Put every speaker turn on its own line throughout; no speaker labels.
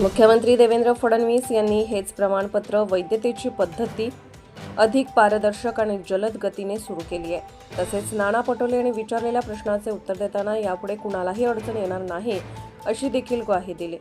मुख्यमंत्री देवेंद्र फडणवीस यांनी हेच प्रमाणपत्र वैद्यतेची पद्धती अधिक पारदर्शक आणि जलद गतीने सुरू केली आहे. तसेच नाना पटोले यांनी विचारलेल्या प्रश्नाचे उत्तर देताना यापुढे कुणालाही अडचण येणार नाही अशी देखील ग्वाही दिली.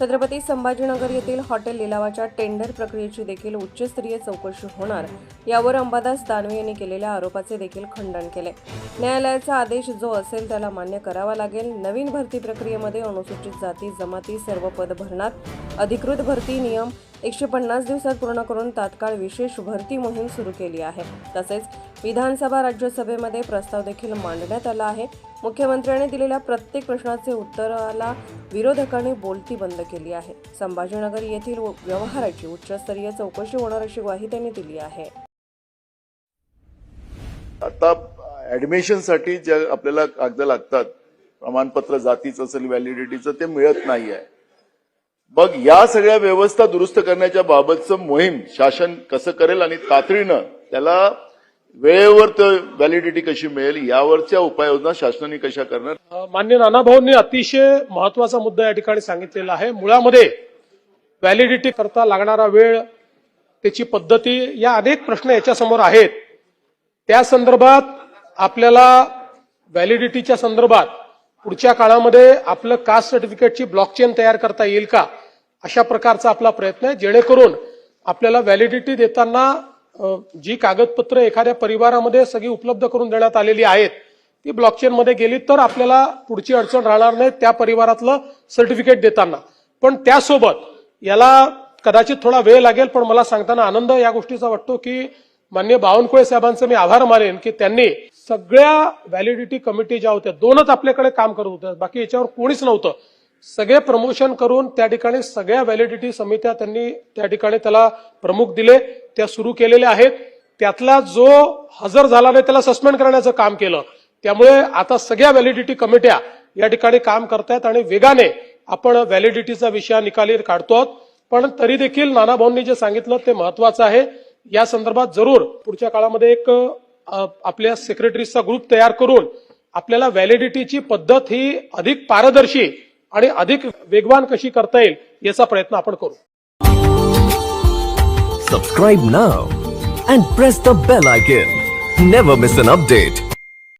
छत्रपती संभाजीनगर येथील हॉटेल लिलावाच्या टेंडर प्रक्रियेची देखील उच्चस्तरीय चौकशी होणार यावर अंबादास दानवे यांनी केलेल्या आरोपाचे देखील खंडन केले. न्यायालयाचा आदेश जो असेल त्याला मान्य करावा लागेल. नवीन भरती प्रक्रियेमध्ये अनुसूचित जाती जमाती सर्व पद भरणार. अधिकृत भरती नियम एकशे पन्नास दिवसात पूर्ण करून तात्काळ विशेष भरती मोहीम सुरू केली आहे. तसेच विधानसभा राज्यसभेमध्ये प्रस्ताव देखील मांडण्यात आला आहे. मुख्यमंत्र्यांनी दिलेल्या प्रत्येक प्रश्नाचे उत्तराला विरोधकांनी बोलती बंद केली आहे. संभाजीनगर येथील व्यवहाराची उच्चस्तरीय चौकशी होणार अशी ग्वाही त्यांनी दिली आहे.
आता ऍडमिशनसाठी ज्या आपल्याला कागद लागतात प्रमाणपत्र जातीचं असेल व्हॅलिडिटीचं ते मिळत नाही आहे मग या सगळ्या व्यवस्था दुरुस्त करण्याच्या बाबतचं मोहीम शासन कसं करेल आणि तातडीनं त्याला वेळेवर व्हॅलिडिटी कशी मिळेल यावरच्या उपाययोजना शासनाने कशा करणार?
मान्य नानाभाऊंनी अतिशय महत्त्वाचा मुद्दा या ठिकाणी सांगितलेला आहे. मुळामध्ये व्हॅलिडिटी करता लागणारा वेळ त्याची पद्धती या अनेक प्रश्न याच्यासमोर आहेत. त्या संदर्भात आपल्याला व्हॅलिडिटीच्या संदर्भात पुढच्या काळामध्ये आपलं कास्ट सर्टिफिकेटची ब्लॉकचेन तयार करता येईल का? अशा प्रकारचा आपला प्रयत्न आहे. जेणेकरून आपल्याला व्हॅलिडिटी देताना जी कागदपत्र एखाद्या परिवारामध्ये सगळी उपलब्ध करून देण्यात आलेली आहेत ती ब्लॉकचेन मध्ये गेली तर आपल्याला पुढची अडचण राहणार नाही त्या परिवारातलं सर्टिफिकेट देताना. पण त्यासोबत याला कदाचित थोडा वेळ लागेल पण मला सांगताना आनंद या गोष्टीचा वाटतो की मान्य बावनकुळे साहेबांचं मी आभार मानेन की त्यांनी सगळ्या व्हॅलिडिटी कमिटी ज्या होत्या दोनच आपल्याकडे काम करत होत्या बाकी याच्यावर कोणीच नव्हतं. सगळे प्रमोशन करून त्या ठिकाणी सगळ्या व्हॅलिडिटी समित्या त्यांनी त्या ठिकाणी त्याला प्रमुख दिले त्या सुरू केलेल्या आहेत. त्यातला जो हजर झाला नाही त्याला सस्पेंड करण्याचं काम केलं. त्यामुळे आता सगळ्या व्हॅलिडिटी कमिट्या या ठिकाणी काम करतायत आणि वेगाने आपण व्हॅलिडिटीचा विषय निकाली काढतो आहोत. पण तरी देखील नाना भाऊंनी जे सांगितलं ते महत्वाचं आहे. या संदर्भात जरूर पुढच्या काळामध्ये एक आपल्या सेक्रेटरीजचा ग्रुप तयार करून आपल्याला व्हॅलिडिटीची पद्धत ही अधिक पारदर्शी आणि अधिक वेगवान कशी करता येईल याचा प्रयत्न आपण करू.
Subscribe now and press the bell icon never miss an update